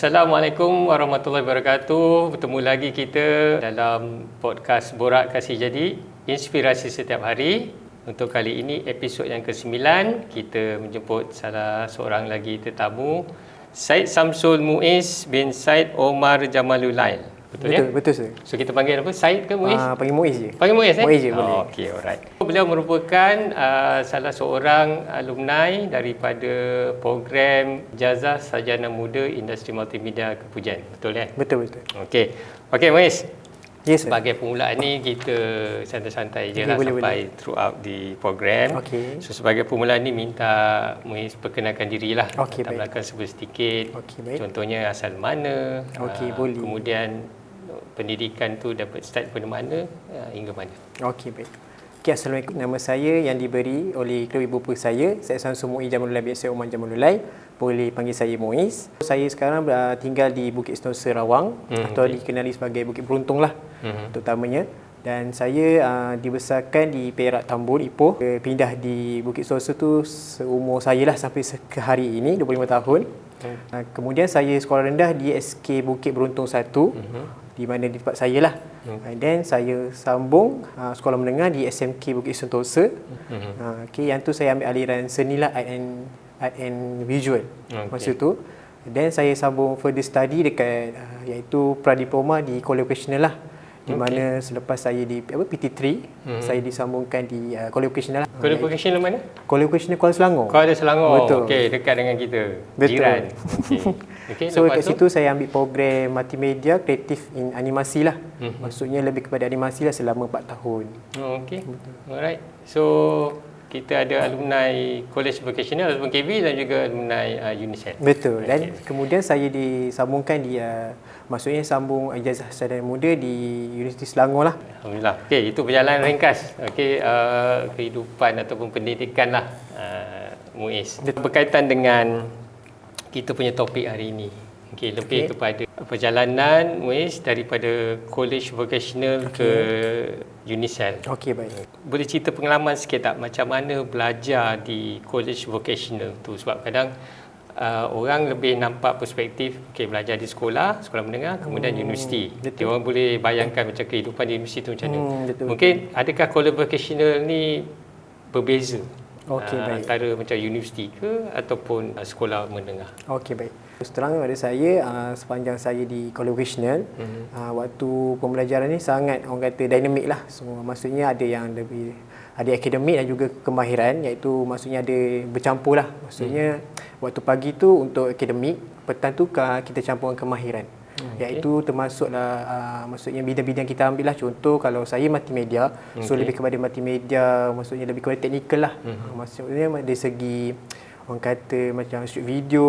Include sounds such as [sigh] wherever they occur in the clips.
Assalamualaikum warahmatullahi wabarakatuh. Bertemu lagi kita dalam podcast Borak Kasih Jadi, inspirasi setiap hari. Untuk kali ini episod yang ke-9, kita menjemput salah seorang lagi tetamu, Said Samsul Muiz bin Said Omar Jamalulail. Betul, ya? Betul, betul sir. So kita panggil apa? Said ke Muiz? Ah, panggil Muiz je. Panggil Muiz eh? Muiz je boleh. Oh, Okey, alright. Beliau merupakan uh, salah seorang alumni daripada program Jazah Sarjana Muda Industri Multimedia Kepujan. Betul ya? Betul, betul. Okey. Okey, Muiz. Yes sir. Sebagai permulaan ni kita santai-santai je lah boleh, sampai throughout the program. Okey. So sebagai permulaan ni minta Muiz perkenalkan dirilah. Latar baik. belakang sedikit. Okey, baik. Contohnya asal mana. Okey, ah, boleh. Kemudian pendidikan tu dapat start pada mana ah, hingga mana. Okey, baik. Okay, Assalamualaikum. Nama saya yang diberi oleh kedua ibu bapa saya. Saya Samsul Muiz Jamalulai biasa Umar Jamalulai. Boleh panggil saya Muiz. Saya sekarang uh, tinggal di Bukit Sentosa Rawang Hmm, atau dikenali sebagai Bukit Beruntung lah Mhm. terutamanya. Dan saya uh, dibesarkan di Perak Tambun, Ipoh. Uh, pindah di Bukit Sentosa tu seumur saya lah sampai ke hari ini, 25 tahun. Uh, kemudian saya sekolah rendah di SK Bukit Beruntung 1 di mana di tempat saya lah. And then saya sambung uh, sekolah menengah di SMK Bukit Sentosa. Uh, okay, yang tu saya ambil aliran seni lah art and art and visual Okay. masa tu. Then saya sambung further study dekat uh, iaitu pradiploma di College Vocational lah. Di mana selepas saya di apa PT3 saya disambungkan di uh, College Vocational lah. Kau vocational mana? College Vocational Kuala Selangor. Kau ada Selangor. Betul. Okey, dekat dengan kita. Betul. Jiran. [laughs] Okey. Okey, So lepas kat tu? situ saya ambil program multimedia kreatif in animasi lah. Mhm. Maksudnya lebih kepada animasi lah selama 4 tahun. Oh, okey. Alright. So kita ada alumni College Vocational ataupun KB dan juga alumni uh, Unicef. Betul. Dan Okey. kemudian saya disambungkan di uh, maksudnya sambung ijazah sarjana muda di Universiti Selangor lah. Alhamdulillah. Okey, itu perjalanan ringkas. Okey, uh, kehidupan ataupun pendidikan lah uh, Muiz. Berkaitan dengan kita punya topik hari ini. Okey, lebih Okey. kepada perjalanan Muiz daripada College Vocational ke Unicel. Okey baik. Boleh cerita pengalaman sikit tak macam mana belajar di college vocational tu sebab kadang uh, orang lebih nampak perspektif okay, belajar di sekolah, sekolah menengah kemudian Hmm, universiti. betul. Dia orang boleh bayangkan macam kehidupan di universiti tu macam mana. Hmm, betul, Mungkin adakah college vocational ni berbeza? Okey, uh, baik. Antara macam universiti ke ataupun uh, sekolah menengah. Okey baik. Terus terang pada saya uh, sepanjang saya di College Vocational Mhm. uh, waktu pembelajaran ni sangat orang kata dinamik lah. So maksudnya ada yang lebih ada akademik dan juga kemahiran iaitu maksudnya ada bercampur lah. Maksudnya waktu pagi tu untuk akademik, petang tu kita campurkan kemahiran. Okey. Iaitu termasuklah uh, maksudnya bidang-bidang kita ambil lah contoh kalau saya multimedia so Okey. lebih kepada multimedia maksudnya lebih kepada teknikal lah Mhm. maksudnya dari segi orang kata macam shoot video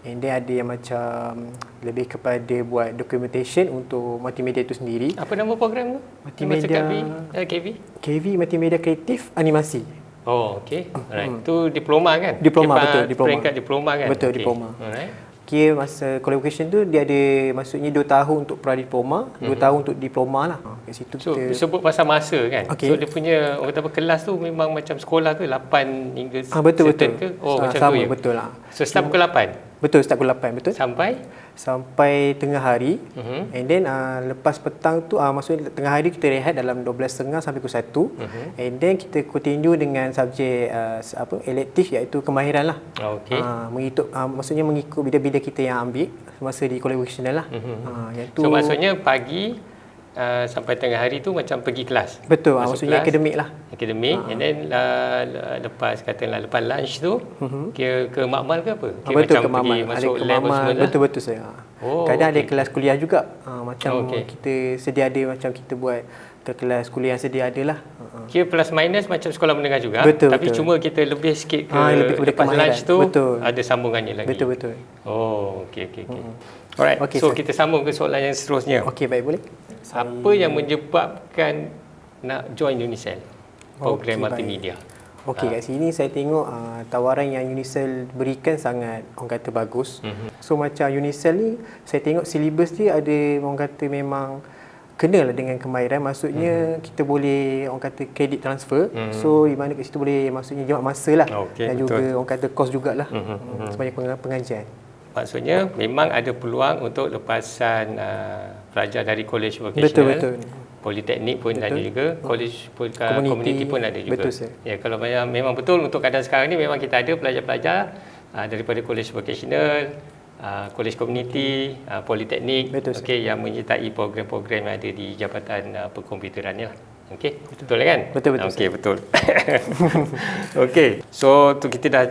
and then ada yang macam lebih kepada buat documentation untuk multimedia itu sendiri Apa nama program tu? Multimedia- KB? Uh? KV Multimedia Kreatif Animasi Oh, okey. Alright. Tu diploma kan? Hmm. Diploma, Dia betul, diploma. Peringkat diploma kan? Betul, Okey. diploma. Alright. Kira masa qualification tu dia ada maksudnya 2 tahun untuk pradiploma, 2 tahun untuk diploma lah. Ha, Kat situ. So kita sebut pasal masa kan. Okey. So dia punya orang kata apa kelas tu memang macam sekolah ke 8 hingga Ah betul certain betul. ke? Oh Ah, macam sama, tu ya. betul lah. So start pukul 8 Betul start pukul 8 betul. sampai Sampai tengah hari Mhm. And then uh, lepas petang tu uh, maksudnya tengah hari kita rehat dalam 12.30 sampai pukul 1. Mhm. And then kita continue dengan subjek uh, apa elektif iaitu kemahiran lah. okey. Uh, mengikut uh, maksudnya mengikut bidang-bidang kita yang ambil masa di college vocational lah. Mhm. Uh, yang tu So maksudnya pagi uh, sampai tengah hari tu macam pergi kelas. betul uh, masuk maksudnya kelas. akademik lah. Akademik and then uh, lepas katalah lepas lunch tu kira ke makmal ke apa? Uh, Kira betul macam ke pergi Ada masuk ke lab apa mamal. semua. Betul betul saya. Oh, Kadang ada okey. kelas kuliah juga. Uh, macam Oh, okey. kita sedia ada macam kita buat ke kelas kuliah yang sedia ada lah. Uh, Kira plus minus macam sekolah menengah juga Betul, tapi betul. cuma kita lebih sikit ke Ah, lebih lepas kemahiran. lunch tu Betul. ada sambungannya lagi. betul betul. Oh, okey okey okey. Alright. Okey, so sir. kita sambung ke soalan yang seterusnya. Okey baik boleh. Apa yang menyebabkan nak join Unicel? Program Okey, multimedia. Okey kat sini saya tengok uh, tawaran yang Unicel berikan sangat orang kata bagus. Mhm. So macam Unicel ni saya tengok silibus dia ada orang kata memang kena lah dengan kemahiran maksudnya kita boleh orang kata credit transfer Mhm. so di mana kat situ boleh maksudnya jimat masa lah Okey, dan betul. juga orang kata kos jugalah Mhm, hmm, sebanyak peng- pengajian maksudnya memang ada peluang untuk lepasan uh, pelajar dari college vocational. Betul, betul. Politeknik pun Betul. ada juga, college pun, uh, Community. community pun ada juga. Betul, sir. Ya, kalau memang, memang betul untuk keadaan sekarang ni memang kita ada pelajar-pelajar uh, daripada college vocational, uh, college community, uh, politeknik Betul, okey yang menyertai program-program yang ada di Jabatan uh, Perkomputeran ni lah. Okey, betul. betul kan? Betul, betul, Okey, betul. [laughs] Okey. So, tu kita dah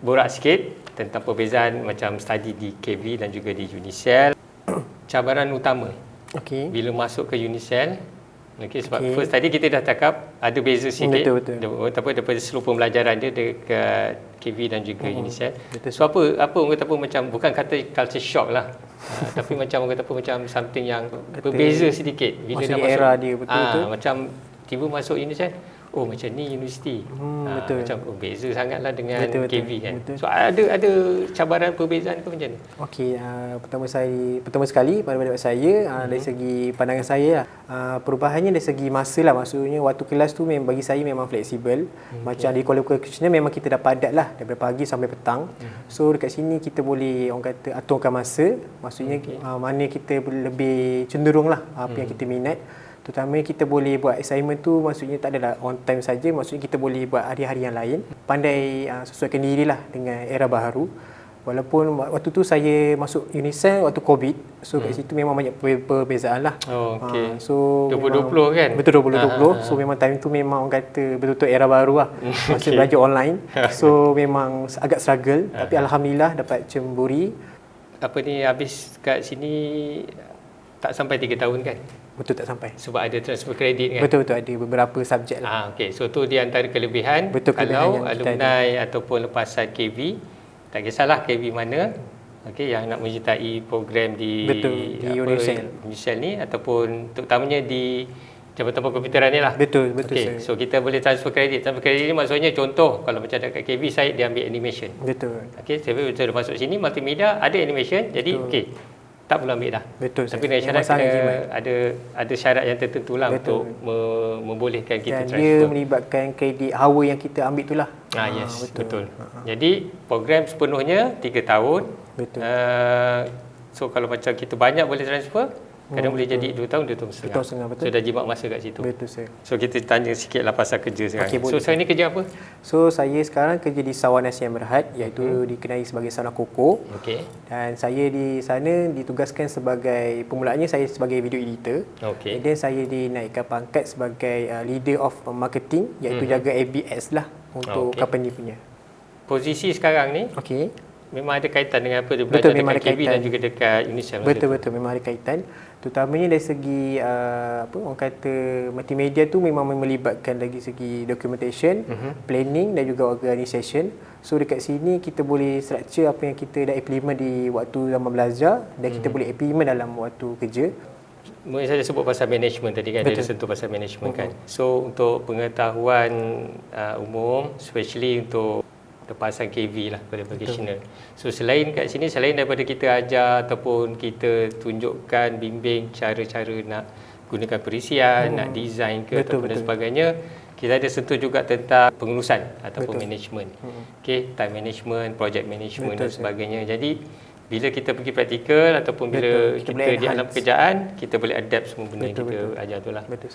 borak sikit tentang perbezaan macam study di KV dan juga di Unicell. [clears throat] Cabaran utama Okey. bila masuk ke Unicell Okey sebab okay. first tadi kita dah cakap ada beza sikit Betul, betul. Apa daripada seluruh pembelajaran dia dekat KV dan juga Hmm, Unicell. betul. So apa apa orang kata apa macam bukan kata culture shock lah. uh, [laughs] tapi macam orang kata apa macam something yang berbeza sedikit bila dah masuk era dia, betul-betul. Ah, macam tiba masuk Unicell oh macam ni universiti. Hmm, Ah, betul. macam oh, beza sangatlah dengan Betul, betul. KV kan. Betul. So ada ada cabaran perbezaan ke macam mana? Okey, uh, pertama saya pertama sekali pada pendapat saya uh, dari segi pandangan saya lah, uh, perubahannya dari segi masa lah maksudnya waktu kelas tu memang bagi saya memang fleksibel. Okay. Macam di Kuala Lumpur memang kita dah padat lah daripada pagi sampai petang. So dekat sini kita boleh orang kata aturkan masa. Maksudnya okay. uh, mana kita lebih cenderung lah apa yang kita minat. Terutamanya kita boleh buat assignment tu maksudnya tak adalah on time saja maksudnya kita boleh buat hari-hari yang lain pandai uh, sesuaikan dirilah dengan era baharu Walaupun waktu tu saya masuk Unicell waktu COVID. So kat situ memang banyak per- perbezaan lah. Oh, okey. Ah, so 2020 memang- kan? Betul 2020. Ah, ah, ah. So memang time tu memang orang kata betul-betul era baru lah. Masa Okey. belajar online. [laughs] So memang agak struggle tapi alhamdulillah dapat cemburi. Apa ni habis kat sini tak sampai 3 tahun kan? Betul tak sampai. Sebab ada transfer kredit kan? Betul-betul ada beberapa subjek lah. Ah, okay. So tu di antara kelebihan Betul, kalau kelebihan alumni ataupun lepasan KV tak kisahlah KV mana okey yang nak menyertai program di Betul, di Unicell. Unicell ni ataupun terutamanya di Jabatan Perkomputeran ni lah. Betul, betul Okey, sir. so kita boleh transfer kredit. Transfer kredit ni maksudnya contoh kalau macam dekat KV saya dia ambil animation. Betul. Okey, saya betul masuk sini multimedia ada animation jadi okey tak perlu ambil dah. Betul, Tapi dengan syarat kena jimat. ada ada syarat yang tertentu lah Betul. untuk me, membolehkan kita Dan dia transfer. melibatkan kredit hour yang kita ambil tu lah. Ah, yes, betul. betul. betul. Jadi program sepenuhnya 3 tahun. Betul. Uh, so kalau macam kita banyak boleh transfer, kadang boleh jadi 2 tahun, 2 tahun setengah. Hmm, tahun setengah, betul. So dah jimat masa kat situ. Betul sir. So kita tanya sikit lah pasal kerja sekarang. Okey, so boleh. sekarang ni kerja apa? So saya sekarang kerja di Sawan Nasi yang Berhad iaitu Hmm. dikenali sebagai Sauna Koko. Okey. Dan saya di sana ditugaskan sebagai permulaannya saya sebagai video editor. Okey. Then saya dinaikkan pangkat sebagai uh, leader of marketing iaitu Mhm. jaga ABS lah untuk Okey. company punya. Posisi sekarang ni Okey. Memang ada kaitan dengan apa dia Betul, belajar memang dekat ada KB dan juga dekat masa Betul tu? betul memang ada kaitan. Terutamanya dari segi uh, apa orang kata multimedia tu memang melibatkan dari segi documentation, Mhm. planning dan juga organisation. So dekat sini kita boleh structure apa yang kita dah implement di waktu zaman belajar dan Mhm. kita boleh implement dalam waktu kerja. Mungkin saya sebut pasal management tadi kan, Betul. dia sentuh pasal management kan. So untuk pengetahuan uh, umum, especially untuk lepasan KV lah pada vocational. So selain kat sini, selain daripada kita ajar ataupun kita tunjukkan, bimbing cara-cara nak gunakan perisian, nak design ke Hmm. Betul, ataupun dan betul. sebagainya, kita ada sentuh juga tentang pengurusan ataupun Betul. management. Hmm. Okay, time management, project management Betul, dan sebagainya. Jadi bila kita pergi praktikal ataupun bila Betul, kita, kita di alam enhance. pekerjaan kita boleh adapt semua benda yang Betul, kita betul. ajar tu lah. Betul.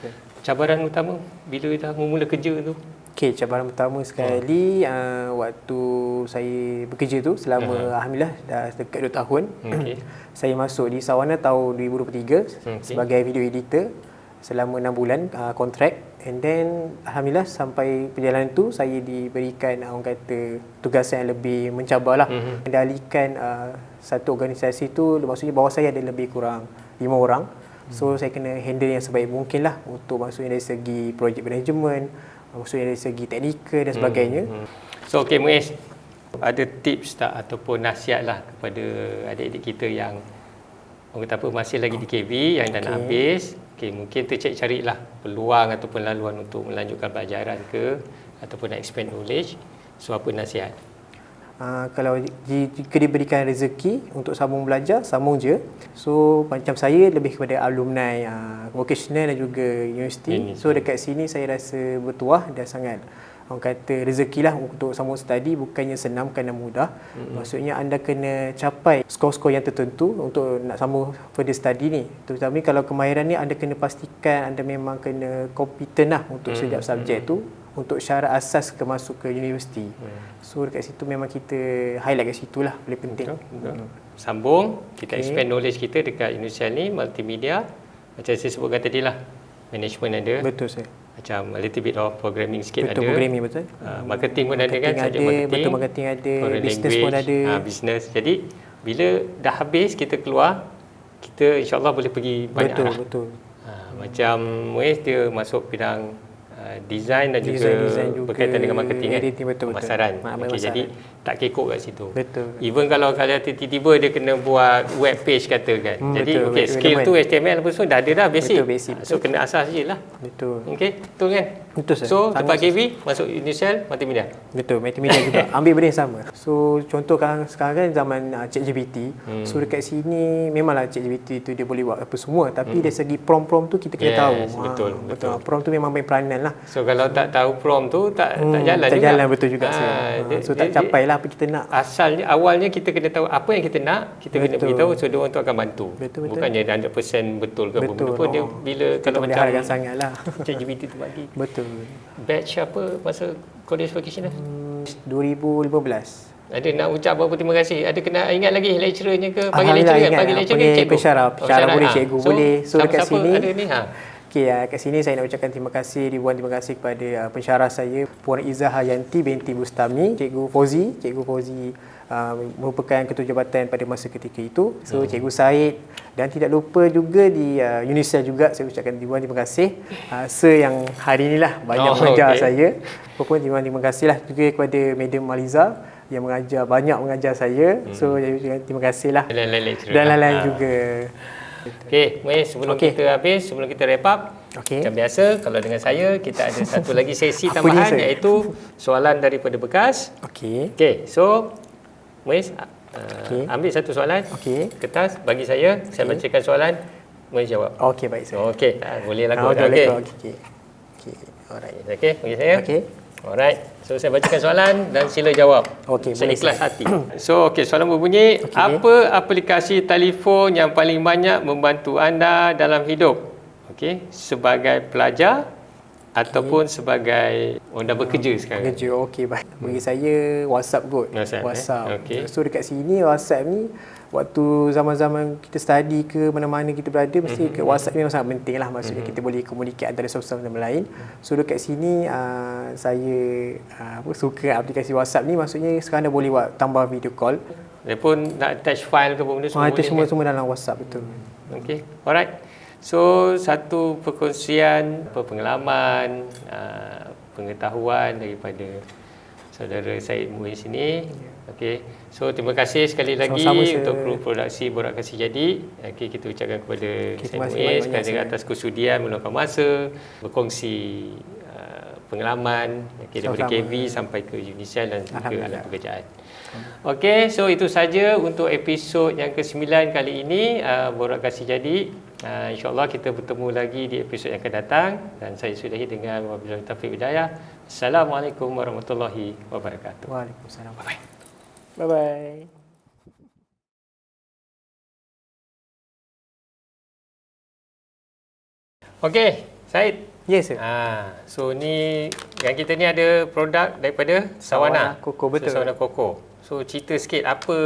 Cabaran utama bila dah memula kerja tu. Okey, cabaran pertama sekali uh, waktu saya bekerja tu selama alhamdulillah dah dekat 2 tahun. Okey. [clears throat] saya masuk di Sawana tahun 2023 Okey. sebagai video editor selama 6 bulan uh, kontrak. And then alhamdulillah sampai perjalanan tu saya diberikan uh, orang kata tugasan yang lebih mencabarlah mengendalikan uh, satu organisasi tu maksudnya bawah saya ada lebih kurang 5 orang. So saya kena handle yang sebaik mungkin lah untuk maksudnya dari segi project management maksudnya dari segi teknikal dan sebagainya Hmm. So okey Muiz, ada tips tak ataupun nasihat lah kepada adik-adik kita yang orang kata apa masih lagi di KB yang dah nak habis. Okey, mungkin tercari carilah peluang ataupun laluan untuk melanjutkan pelajaran ke ataupun nak expand knowledge. So apa nasihat? Uh, kalau jika diberikan rezeki untuk sambung belajar, sambung je. So macam saya lebih kepada alumni uh, vocational dan juga universiti. Ini. So dekat sini saya rasa bertuah dan sangat orang kata rezeki lah untuk sambung study bukannya senang bukannya mudah. Mm-hmm. Maksudnya anda kena capai skor-skor yang tertentu untuk nak sambung further study ni. Terutama kalau kemahiran ni anda kena pastikan anda memang kena kompeten lah untuk mm-hmm. setiap subjek tu untuk syarat asas ke masuk ke universiti. Mm. So dekat situ memang kita highlight kat situ lah paling penting. Betul, betul. Mm. Sambung, kita okay. expand knowledge kita dekat Indonesia ni multimedia. Macam saya sebutkan tadi lah, management ada. Betul saya macam a little bit of programming sikit betul, ada. programming betul. Uh, marketing pun marketing ada kan, ada, marketing. Betul marketing ada, business pun ada. Uh, business. Jadi bila dah habis kita keluar, kita insyaAllah boleh pergi banyak betul, lah. Betul, uh, Macam Muiz dia masuk bidang uh, design dan design, juga, design juga berkaitan dengan marketing kan. Editing betul, betul. Pemasaran. Okay, jadi tak kekok kat situ. Betul. Even kalau kalian tiba-tiba dia kena buat web page katakan. Hmm, Jadi betul, okay, skill tu HTML apa semua dah ada dah basic. Betul, basic. So kena asas je lah. Betul. Okay, betul kan? Betul sir. So tempat KV masuk initial multimedia. Betul, multimedia juga. [laughs] Ambil benda yang sama. So contoh kan sekarang kan zaman uh, ChatGPT. Hmm. So dekat sini memanglah ChatGPT tu dia boleh buat apa semua tapi hmm. dari segi prompt-prompt tu kita kena yes, tahu. Betul, ha, betul. betul. Prompt tu memang main peranan lah. So kalau tak tahu prompt tu tak hmm, tak jalan tak juga. jalan betul juga ha, Ha, so tak capai lah apa kita nak. Asalnya awalnya kita kena tahu apa yang kita nak, kita betul. kena beritahu so dia orang tu akan bantu. Betul, betul. Bukannya 100% betul ke betul. apa pun dia bila kita kalau macam sangatlah. [laughs] ChatGPT tu bagi. Betul batch apa masa college vacation? Hmm, 2015. Ada nak ucap apa terima kasih? Ada kena ingat lagi lecturernya ke? Pagi lecturer kan? Pagi lecturer ke cikgu? Pensyarah. Pensyarah boleh ha. cikgu. boleh. So, dekat sini. ada ni? Ha. Okay, uh, kat sini saya nak ucapkan terima kasih, ribuan terima kasih kepada uh, pensyarah saya, Puan Izzah Hayanti binti Bustami, Cikgu Fauzi, Cikgu Fauzi uh, merupakan ketua jabatan pada masa ketika itu. So, hmm. Cikgu Said dan tidak lupa juga di uh, UNICEF juga saya ucapkan ribuan terima kasih. Uh, [laughs] Sir yang hari inilah banyak oh, mengajar okay. saya. Pokoknya terima, terima kasih lah juga kepada Madam Maliza yang mengajar banyak mengajar saya. Hmm. So, terima kasih lah. Dan lain-lain Dan lain-lain juga. Okey, Muiz, sebelum okay. kita habis, sebelum kita wrap up, okay. macam biasa, kalau dengan saya, kita ada [laughs] satu lagi sesi tambahan iaitu soalan daripada bekas. Okey. Okey, so Muiz, uh, okay. ambil satu soalan, okay. kertas bagi saya, okay. saya bacakan soalan, Muiz jawab. Okey, baik saya. Okey, uh, boleh lah. Okey, okey. Okey, okay. alright. Okey, bagi saya. Okey. Alright. So saya bacakan soalan dan sila jawab. Okey, boleh. Seikhlas hati. [clears throat] So okey, soalan berbunyi, okay. apa aplikasi telefon yang paling banyak membantu anda dalam hidup? Okey, sebagai pelajar okay. ataupun sebagai orang dah bekerja sekarang. Bekerja. Okey, baik. Bagi hmm. saya WhatsApp kot. WhatsApp. WhatsApp. Eh? Okay. So dekat sini WhatsApp ni waktu zaman-zaman kita study ke mana-mana kita berada mesti mm-hmm. WhatsApp memang sangat penting lah. Maksudnya mm-hmm. kita boleh komunikasi antara satu sama lain so dekat sini uh, saya uh, apa suka aplikasi WhatsApp ni. Maksudnya sekarang dah boleh buat tambah video call. Dia pun nak attach file ke benda semua ah, attach semua, kan? semua dalam WhatsApp betul. Okay, alright. So satu perkongsian pengalaman uh, pengetahuan daripada saudara Said Muin sini. Okey. So terima kasih sekali lagi Sama-sama untuk kru produksi Borak Kasih Jadi. Okey kita ucapkan kepada okay, saya Muiz kerana atas kesudian meluangkan masa berkongsi uh, pengalaman okay, daripada KV sampai ke Unisel dan juga alam pekerjaan. Okey, so itu saja untuk episod yang ke-9 kali ini uh, Borak Kasih Jadi. Uh, InsyaAllah kita bertemu lagi di episod yang akan datang dan saya sudahi dengan wabillahi taufiq hidayah. Assalamualaikum warahmatullahi wabarakatuh. Waalaikumsalam. Bye-bye. Bye bye. Okey, Said. Yes, sir. Ah, so ni yang kita ni ada produk daripada Sawana. Sawana Koko betul. So, Sawana Koko. So cerita sikit apa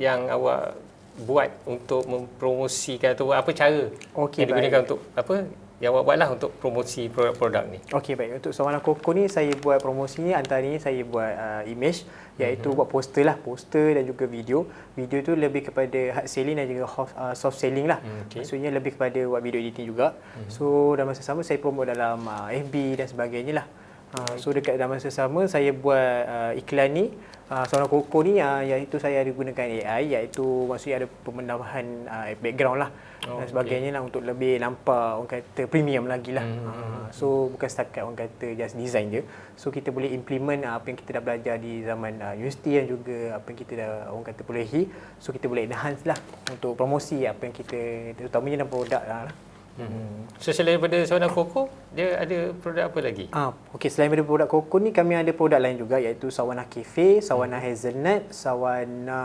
yang awak buat untuk mempromosikan atau apa cara okay, yang digunakan baik. untuk apa yang awak buatlah untuk promosi produk-produk ni. Okey baik untuk Sawana Koko ni saya buat promosi ni antaranya saya buat uh, image iaitu mm-hmm. buat poster lah poster dan juga video. Video tu lebih kepada hard selling dan juga uh, soft selling lah. Mm, okay. Maksudnya lebih kepada buat video editing juga. Mm-hmm. So dalam masa sama saya promote dalam uh, FB dan sebagainya lah. Uh, so dekat dalam masa sama saya buat uh, iklan ni uh, Sawana Koko ni uh, iaitu saya ada gunakan AI iaitu maksudnya ada pemendahan uh, background lah oh, dan sebagainya okay. lah untuk lebih nampak orang kata premium lagi lah. Hmm. Uh, so bukan setakat orang kata just design je. So kita boleh implement uh, apa yang kita dah belajar di zaman uh, universiti dan juga apa yang kita dah orang kata bolehi. So kita boleh enhance lah untuk promosi apa yang kita terutamanya dalam produk lah. Hmm. So selain daripada sawana koko, dia ada produk apa lagi? Ah, okey selain daripada produk koko ni kami ada produk lain juga iaitu sawana cafe, sawana hmm. hazelnut, sawana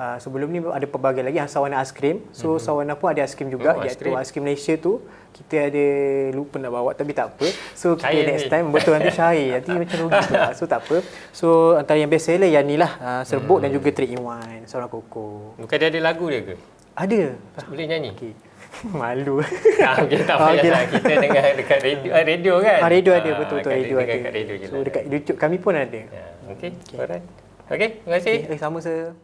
Uh, sebelum ni ada pelbagai lagi sawana aiskrim. So mm-hmm. sawana pun ada aiskrim juga oh, iaitu aiskrim Malaysia tu kita ada lupa nak bawa tapi tak apa. So kita cair next ni. time betul nanti [laughs] cair. nanti macam rugi pula. So tak apa. So antara yang best seller yang ni lah uh, serbuk hmm. dan juga 3 in 1 sawana koko. Bukan dia ada lagu dia ke? Ada. Boleh nyanyi? Okay. [laughs] Malu. [laughs] Ah, okay, tak payah okay. lah. Kita dengar dekat radio, ah, radio kan? Ah, radio ada, betul-betul ah, radio ada. Dekat radio je so, lah. dekat YouTube kami pun ada. Ya. Okay, okay. alright. Okay, terima kasih. Okay, sama sir.